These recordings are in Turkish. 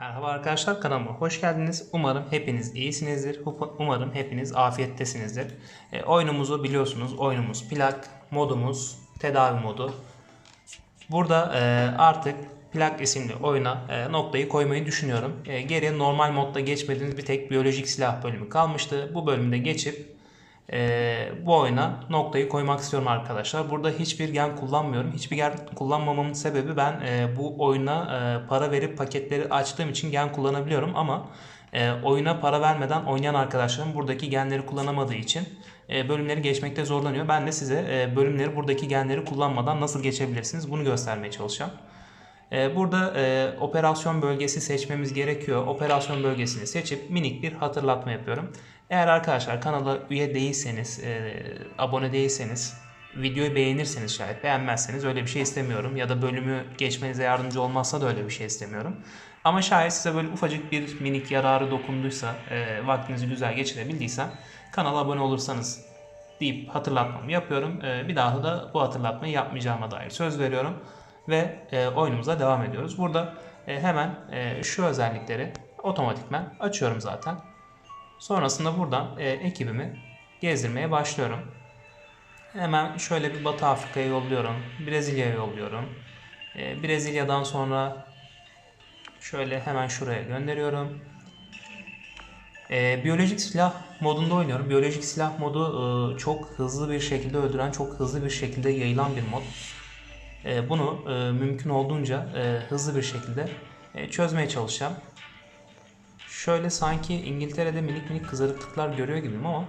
Merhaba arkadaşlar kanalıma hoş geldiniz. Umarım hepiniz iyisinizdir. Umarım hepiniz afiyettesinizdir. E, oyunumuzu biliyorsunuz. Oyunumuz plak, modumuz tedavi modu. Burada e, artık plak isimli oyuna e, noktayı koymayı düşünüyorum. E, geriye normal modda geçmediğimiz bir tek biyolojik silah bölümü kalmıştı. Bu bölümde geçip ee, bu oyuna noktayı koymak istiyorum arkadaşlar. Burada hiçbir gen kullanmıyorum. Hiçbir gen kullanmamamın sebebi ben e, bu oyuna e, para verip paketleri açtığım için gen kullanabiliyorum ama e, oyuna para vermeden oynayan arkadaşlarım buradaki genleri kullanamadığı için e, bölümleri geçmekte zorlanıyor. Ben de size e, bölümleri buradaki genleri kullanmadan nasıl geçebilirsiniz bunu göstermeye çalışacağım. Ee, Burada e, operasyon bölgesi seçmemiz gerekiyor. Operasyon bölgesini seçip minik bir hatırlatma yapıyorum. Eğer arkadaşlar kanala üye değilseniz, e, abone değilseniz, videoyu beğenirseniz şayet beğenmezseniz öyle bir şey istemiyorum. Ya da bölümü geçmenize yardımcı olmazsa da öyle bir şey istemiyorum. Ama şayet size böyle ufacık bir minik yararı dokunduysa, e, vaktinizi güzel geçirebildiysem kanala abone olursanız deyip hatırlatmamı yapıyorum. E, bir daha da bu hatırlatmayı yapmayacağıma dair söz veriyorum ve e, oyunumuza devam ediyoruz. Burada e, hemen e, şu özellikleri otomatikmen açıyorum zaten. Sonrasında buradan e, ekibimi gezdirmeye başlıyorum. Hemen şöyle bir Batı Afrika'ya yolluyorum. Brezilya'ya yolluyorum. E, Brezilya'dan sonra şöyle hemen şuraya gönderiyorum. E, biyolojik silah modunda oynuyorum. Biyolojik silah modu e, çok hızlı bir şekilde öldüren, çok hızlı bir şekilde yayılan bir mod. E, bunu e, mümkün olduğunca e, hızlı bir şekilde e, çözmeye çalışacağım. Şöyle sanki İngiltere'de minik minik kızarıklıklar görüyor gibiyim ama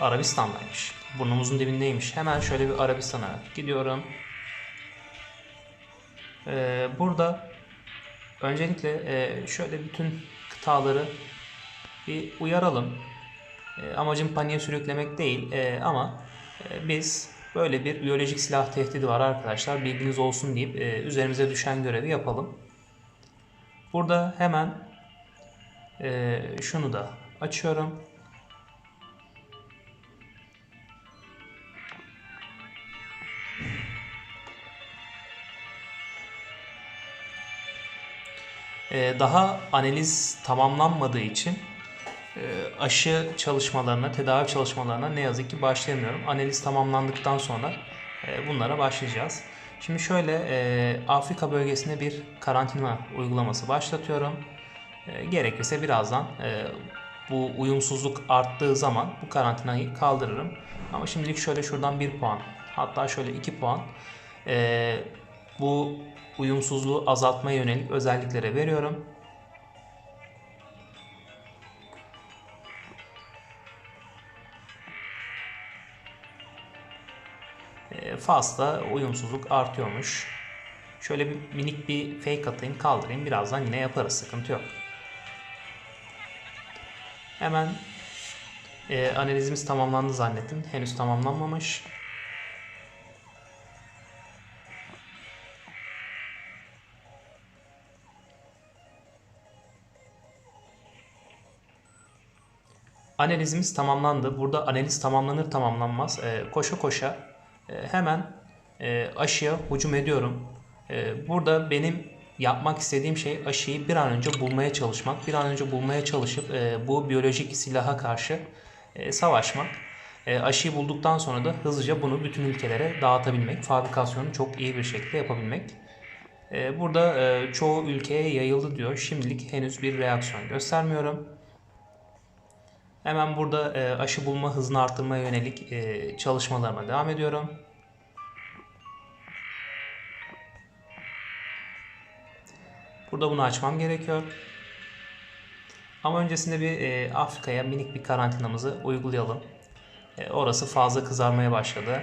Arabistan'daymış. Burnumuzun dibindeymiş. Hemen şöyle bir Arabistan'a gidiyorum. Ee, burada öncelikle e, şöyle bütün kıtaları bir uyaralım. E, amacım paniğe sürüklemek değil e, ama biz böyle bir biyolojik silah tehdidi var arkadaşlar bilginiz olsun deyip üzerimize düşen görevi yapalım. Burada hemen şunu da açıyorum. Daha analiz tamamlanmadığı için e, aşı çalışmalarına, tedavi çalışmalarına ne yazık ki başlayamıyorum. Analiz tamamlandıktan sonra e, bunlara başlayacağız. Şimdi şöyle e, Afrika bölgesinde bir karantina uygulaması başlatıyorum. Gerekirse birazdan bu uyumsuzluk arttığı zaman bu karantinayı kaldırırım. Ama şimdilik şöyle şuradan 1 puan hatta şöyle 2 puan bu uyumsuzluğu azaltmaya yönelik özelliklere veriyorum. E, Fas'ta uyumsuzluk artıyormuş. Şöyle bir minik bir fake atayım kaldırayım. Birazdan yine yaparız. Sıkıntı yok. Hemen e, analizimiz tamamlandı zannettim. Henüz tamamlanmamış. Analizimiz tamamlandı. Burada analiz tamamlanır tamamlanmaz e, koşa koşa e, hemen e, aşıya hücum ediyorum. E, burada benim yapmak istediğim şey aşıyı bir an önce bulmaya çalışmak. Bir an önce bulmaya çalışıp e, bu biyolojik silaha karşı e, savaşmak. E, aşıyı bulduktan sonra da hızlıca bunu bütün ülkelere dağıtabilmek. Fabrikasyonu çok iyi bir şekilde yapabilmek. E, burada e, çoğu ülkeye yayıldı diyor. Şimdilik henüz bir reaksiyon göstermiyorum. Hemen burada e, aşı bulma hızını arttırmaya yönelik e, çalışmalarıma devam ediyorum. Burada bunu açmam gerekiyor. Ama öncesinde bir e, Afrika'ya minik bir karantinamızı uygulayalım. E, orası fazla kızarmaya başladı.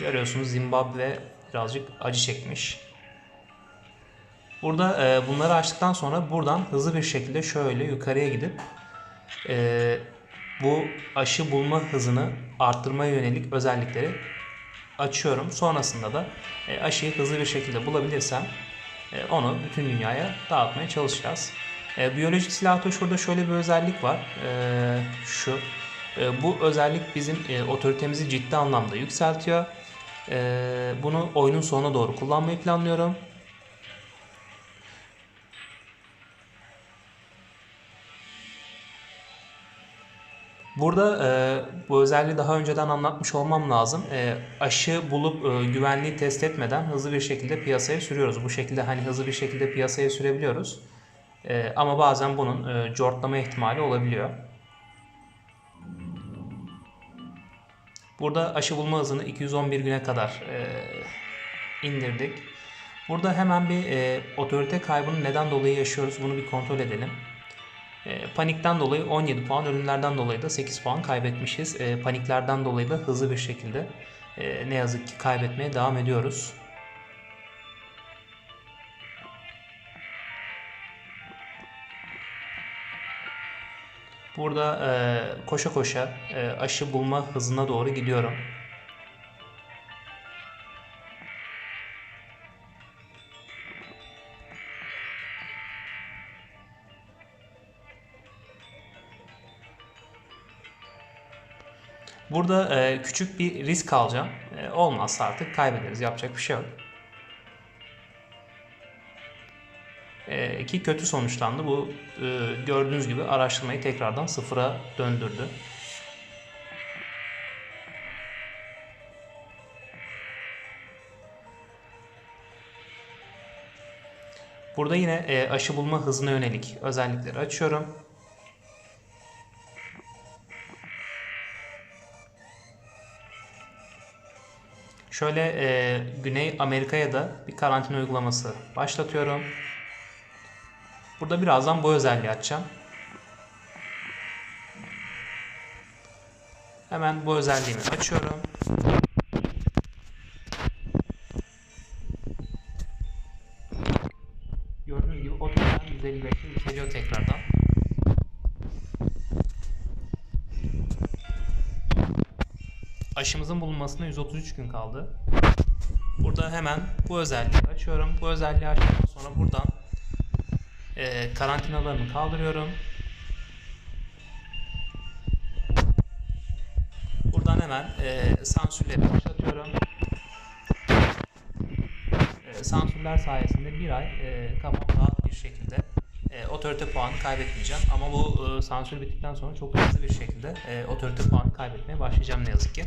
Görüyorsunuz Zimbabwe birazcık acı çekmiş. Burada e, bunları açtıktan sonra buradan hızlı bir şekilde şöyle yukarıya gidip e, bu aşı bulma hızını arttırmaya yönelik özellikleri açıyorum. Sonrasında da e, aşıyı hızlı bir şekilde bulabilirsem e, onu bütün dünyaya dağıtmaya çalışacağız. E, biyolojik silahta şurada şöyle bir özellik var. E, şu. E, bu özellik bizim e, otoritemizi ciddi anlamda yükseltiyor. E, bunu oyunun sonuna doğru kullanmayı planlıyorum. Burada e, bu özelliği daha önceden anlatmış olmam lazım. E, aşı bulup e, güvenliği test etmeden hızlı bir şekilde piyasaya sürüyoruz. Bu şekilde hani hızlı bir şekilde piyasaya sürebiliyoruz. E, ama bazen bunun e, cortlama ihtimali olabiliyor. Burada aşı bulma hızını 211 güne kadar e, indirdik. Burada hemen bir e, otorite kaybını neden dolayı yaşıyoruz bunu bir kontrol edelim. E, panikten dolayı 17 puan, ölümlerden dolayı da 8 puan kaybetmişiz. E, paniklerden dolayı da hızlı bir şekilde e, ne yazık ki kaybetmeye devam ediyoruz. Burada e, koşa koşa e, aşı bulma hızına doğru gidiyorum. Burada e, küçük bir risk alacağım. E, olmazsa artık kaybederiz. Yapacak bir şey yok. E, ki kötü sonuçlandı. Bu e, gördüğünüz gibi araştırmayı tekrardan sıfıra döndürdü. Burada yine e, aşı bulma hızına yönelik özellikleri açıyorum. Şöyle e, Güney Amerika'ya da bir karantina uygulaması başlatıyorum. Burada birazdan bu özelliği açacağım. Hemen bu özelliğimi açıyorum. Aşımızın bulunmasına 133 gün kaldı. Burada hemen bu özelliği açıyorum. Bu özelliği açtıktan sonra buradan e, karantinalarını kaldırıyorum. Buradan hemen e, sansürleri başlatıyorum. E, sansürler sayesinde bir ay e, kafam rahat bir şekilde e, otorite puanı kaybetmeyeceğim. Ama bu e, sansür bittikten sonra çok hızlı bir şekilde e, otorite puanı kaybetmeye başlayacağım ne yazık ki.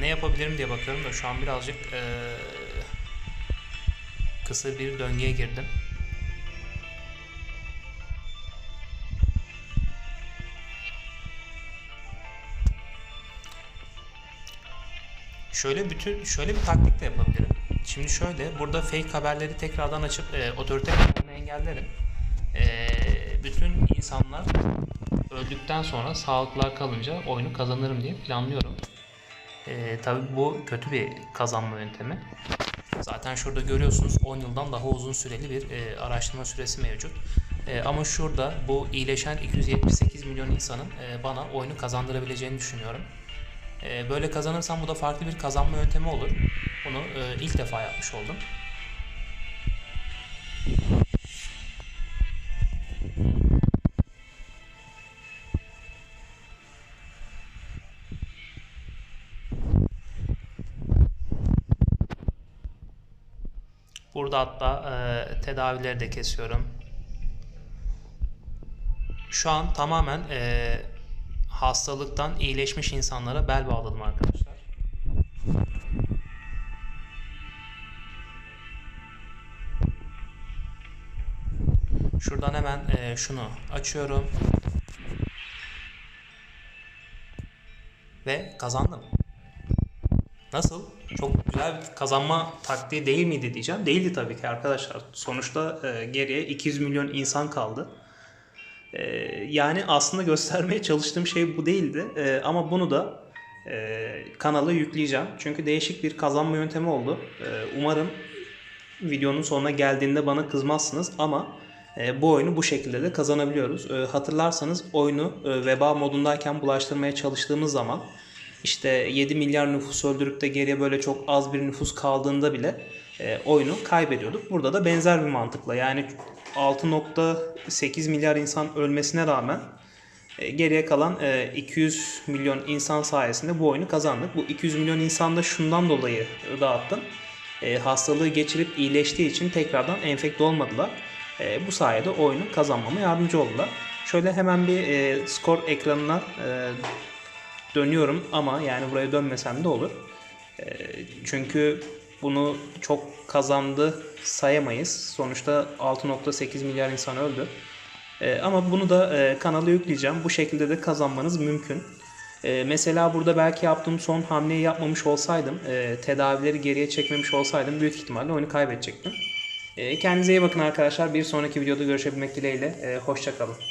Ne yapabilirim diye bakıyorum da şu an birazcık eee kısır bir döngüye girdim. Şöyle bütün şöyle bir taktik de yapabilirim. Şimdi şöyle burada fake haberleri tekrardan açıp e, otorite kanalını engellerim. E, bütün insanlar öldükten sonra sağlıklılar kalınca oyunu kazanırım diye planlıyorum. E, tabii bu kötü bir kazanma yöntemi. Zaten şurada görüyorsunuz 10 yıldan daha uzun süreli bir e, araştırma süresi mevcut. E, ama şurada bu iyileşen 278 milyon insanın e, bana oyunu kazandırabileceğini düşünüyorum. E, böyle kazanırsam bu da farklı bir kazanma yöntemi olur. Bunu e, ilk defa yapmış oldum. Burada hatta e, tedavileri de kesiyorum. Şu an tamamen e, hastalıktan iyileşmiş insanlara bel bağladım arkadaşlar. Şuradan hemen e, şunu açıyorum. Ve kazandım. Nasıl? Çok güzel bir kazanma taktiği değil miydi diyeceğim. Değildi tabii ki arkadaşlar. Sonuçta e, geriye 200 milyon insan kaldı. E, yani aslında göstermeye çalıştığım şey bu değildi. E, ama bunu da e, kanala yükleyeceğim. Çünkü değişik bir kazanma yöntemi oldu. E, umarım videonun sonuna geldiğinde bana kızmazsınız ama e, bu oyunu bu şekilde de kazanabiliyoruz. E, hatırlarsanız oyunu e, veba modundayken bulaştırmaya çalıştığımız zaman işte 7 milyar nüfus öldürüp de geriye böyle çok az bir nüfus kaldığında bile e, oyunu kaybediyorduk. Burada da benzer bir mantıkla yani 6.8 milyar insan ölmesine rağmen e, geriye kalan e, 200 milyon insan sayesinde bu oyunu kazandık. Bu 200 milyon insan da şundan dolayı dağıttım. E, hastalığı geçirip iyileştiği için tekrardan enfekte olmadılar. E, bu sayede oyunu kazanmama yardımcı oldular. Şöyle hemen bir e, skor ekranına e, dönüyorum ama yani buraya dönmesem de olur. E, çünkü bunu çok kazandı sayamayız. Sonuçta 6.8 milyar insan öldü. E, ama bunu da e, kanala yükleyeceğim. Bu şekilde de kazanmanız mümkün. E, mesela burada belki yaptığım son hamleyi yapmamış olsaydım, e, tedavileri geriye çekmemiş olsaydım büyük ihtimalle oyunu kaybedecektim. Kendinize iyi bakın arkadaşlar. Bir sonraki videoda görüşebilmek dileğiyle. Hoşçakalın.